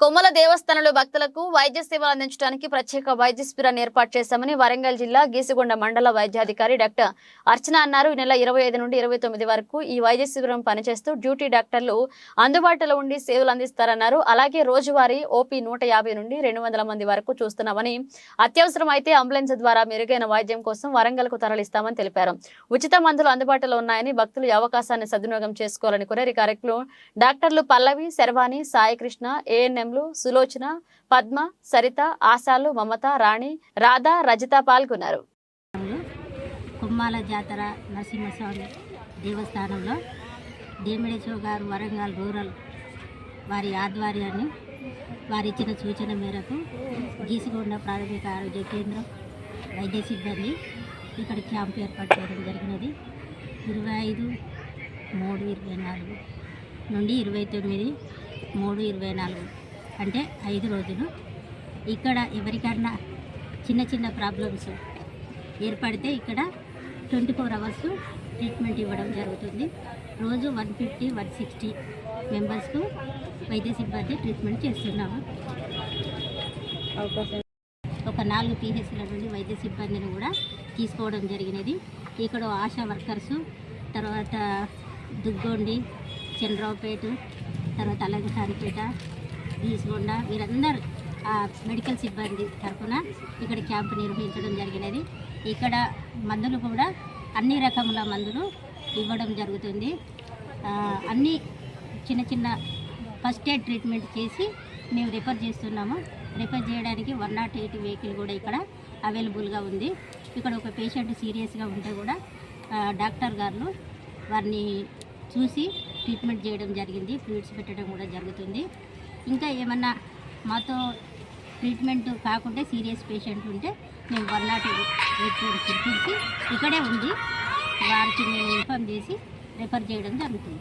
కొమ్మల దేవస్థానంలో భక్తులకు వైద్య సేవలు అందించడానికి ప్రత్యేక వైద్య శిబిరాన్ని ఏర్పాటు చేశామని వరంగల్ జిల్లా గీసుగొండ మండల వైద్యాధికారి డాక్టర్ అర్చన అన్నారు. ఈ నెల ఇరవై ఐదు నుండి ఇరవై తొమ్మిది వరకు ఈ వైద్య శిబిరం పనిచేస్తూ డ్యూటీ డాక్టర్లు అందుబాటులో ఉండి సేవలు అందిస్తారన్నారు. అలాగే రోజువారీ ఓపీ నూట యాభై నుండి రెండు వందల మంది వరకు చూస్తున్నామని అత్యవసరం అయితే అంబులెన్స్ ద్వారా మెరుగైన వైద్యం కోసం వరంగల్కు తరలిస్తామని తెలిపారు. ఉచిత మందులు అందుబాటులో ఉన్నాయని భక్తులు ఈ అవకాశాన్ని సద్వినియోగం చేసుకోవాలని కోరారు. ఈ కార్యక్రమం డాక్టర్లు పల్లవి శర్వాణి సాయికృష్ణ ఏఎన్ఎంలు సులోచన పద్మ సరిత ఆశాలు మమత రాణి రాధా రజిత పాల్గొన్నారు. కుమ్మాల జాతర నరసింహస్వామి దేవస్థానంలో దేమిడేశ్వర గారు వరంగల్ రూరల్ వారి ఆధ్వర్యాన్ని వారి ఇచ్చిన సూచన మేరకు గీసిగొండ ప్రాథమిక ఆరోగ్య కేంద్రం వైద్య సిబ్బంది ఇక్కడ క్యాంప్ ఏర్పాటు చేయడం జరిగినది. ఇరవై ఐదు మూడు ఇరవై నాలుగు నుండి ఇరవై తొమ్మిది మూడు ఇరవై నాలుగు అంటే ఐదు రోజులు. ఇక్కడ ఎవరికైనా చిన్న చిన్న ప్రాబ్లమ్స్ ఏర్పడితే ఇక్కడ ట్వంటీ ఫోర్ అవర్స్ ట్రీట్మెంట్ ఇవ్వడం జరుగుతుంది. రోజు వన్ ఫిఫ్టీ వన్ సిక్స్టీ మెంబర్స్కు వైద్య సిబ్బంది ట్రీట్మెంట్ చేస్తున్నాము. ఒక నాలుగు పీహెచ్ల నుండి వైద్య సిబ్బందిని కూడా తీసుకోవడం జరిగినది. ఇక్కడ ఆశా వర్కర్సు తర్వాత దుగ్గొండి చంద్రరావుపేట తర్వాత అలంకారిపేట గీసుగొండ వీరందరూ మెడికల్ సిబ్బంది తరఫున ఇక్కడ క్యాంపు నిర్వహించడం జరిగినది. ఇక్కడ మందులు కూడా అన్ని రకముల మందులు ఇవ్వడం జరుగుతుంది. అన్ని చిన్న చిన్న ఫస్ట్ ఎయిడ్ ట్రీట్మెంట్ చేసి మేము రిఫర్ చేస్తున్నాము. రిఫర్ చేయడానికి వన్ నాట్ ఎయిట్ వెహికల్ కూడా ఇక్కడ అవైలబుల్గా ఉంది. ఇక్కడ ఒక పేషెంట్ సీరియస్గా ఉంటే కూడా డాక్టర్ గారు వారిని చూసి ట్రీట్మెంట్ చేయడం జరిగింది. ఫ్లూయిడ్స్ పెట్టడం కూడా జరుగుతుంది. ఇంకా ఏమన్నా మాతో ట్రీట్మెంట్ కాకుంటే సీరియస్ పేషెంట్ ఉంటే మేము వన్ నాట్ ఎయిట్ పిలిపించి ఇక్కడే ఉంది వారికి మేము ఇన్ఫామ్ చేసి రిఫర్ చేయడం జరుగుతుంది.